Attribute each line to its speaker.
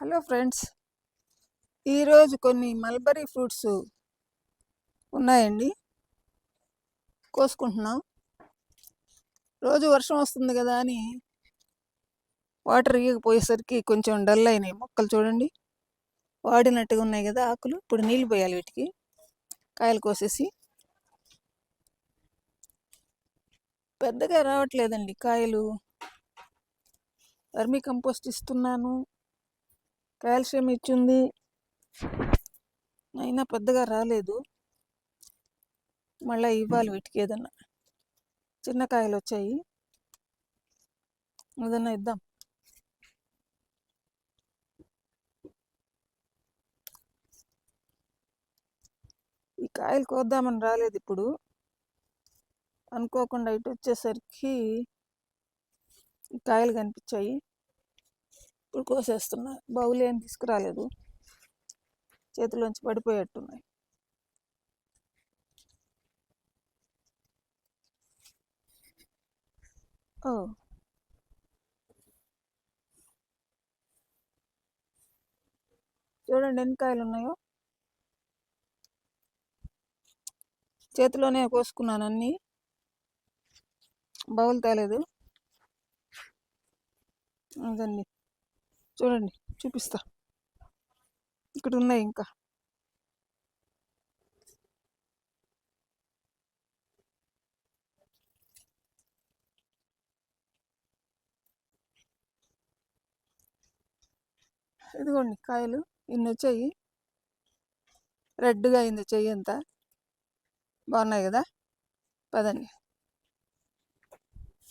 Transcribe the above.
Speaker 1: Hello friends ఈరోజు కొన్ని mulberry fruits ఉన్నాయండి. కోసుకుంటున్నాం. రోజు వర్షం వస్తుంది కదా అని వాటర్ ఇయ్యకపోయేసరికి కొంచెం డల్ అయినాయి. మొక్కలు చూడండి. వాడినట్టుగా ఉన్నాయి కదా ఆకులు. ఇప్పుడు నీళ్ళు పోయాలి వీటికి. కాయలు కోసేసి. పెద్దగా రావట్లేదండి కాయలు. వర్మీ కంపోస్ట్ ఇస్తున్నాను. కాల్షియం ఇచ్చింది. అయినా పెద్దగా రాలేదు. మళ్ళీ ఇవ్వాలి వీటికి ఏదన్నా. చిన్న కాయలు వచ్చాయి. ఏదన్నా ఇద్దాం. ఈ కాయలు కోద్దామని రాలేదు ఇప్పుడు. అనుకోకుండా ఇటు వచ్చేసరికి కాయలు కనిపించాయి. ఇప్పుడు కోసేస్తున్నా. బౌలు ఏం తీసుకురాలేదు. చేతిలోంచి పడిపోయేట్టున్నాయి. ఓ. చూడండి ఎన్ని కాయలు ఉన్నాయో. చేతిలోనే కోసుకున్నాను అన్నీ. బౌల్ తేలేదు. అదండి చూడండి చూపిస్తా. ఇక్కడ ఉన్నాయి ఇంకా. ఇదిగోండి కాయలు ఇన్ని వచ్చాయి. రెడ్గా అయింది చెయ్యి అంతా. బాగున్నాయి కదా? పదండి.